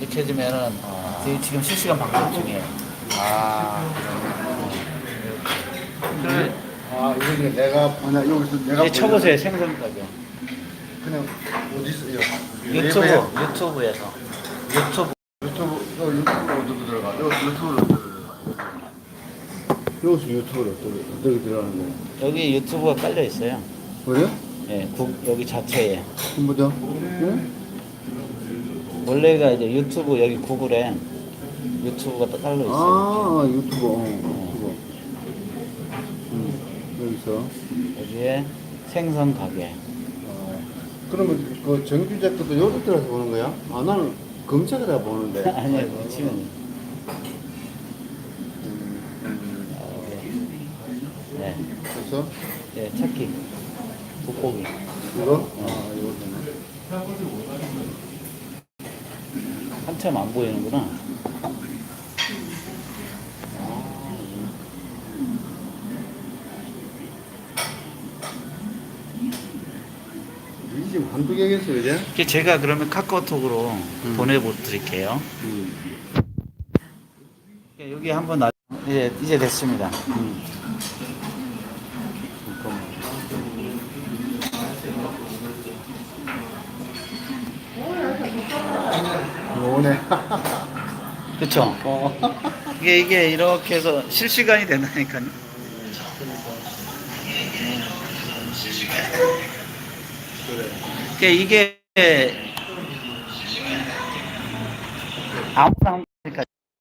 이렇게 해주면은 아. 저희 지금 실시간 방송 중이에요. 아. 아, 이게 내가 그냥 여기서 내가 이제 쳐보세요 생선 가격. 그냥 어디서 요 유튜브 네이버에 유튜브에서 유튜브 유튜브 어, 유튜브 어디로 들어가? 요 유튜브로 들어가. 여기서 유튜브로 어떻게, 어떻게 들어가는? 여기 유튜브가 깔려 있어요. 그래요? 예, 국 여기 자체에 더. 응? 원래가 이제 유튜브 여기 구글에 유튜브가 또 깔려 있어요. 아, 유튜브. 어, 유튜브. 음, 여기서. 여기에 생선 가게. 어, 그러면 그 정규 작가도 여기 들어서 보는 거야? 아, 나는 검색에다 보는데. 아니요, 치면 음, 음, 네, 그래서 예, 찾기 돋보기. 이거? 아, 이거 되네. 한참 안 보이는구나. 이 지금 한두 개겠어, 이제? 이게 제가 그러면 카카오톡으로 보내드릴게요. 음. 예, 여기 한번 나 이제 이제 됐습니다. 음. 오네. 그렇죠? 어. 이게 이게 이렇게 해서 실시간이 된다니까요. 이게 이게 아무 상태니까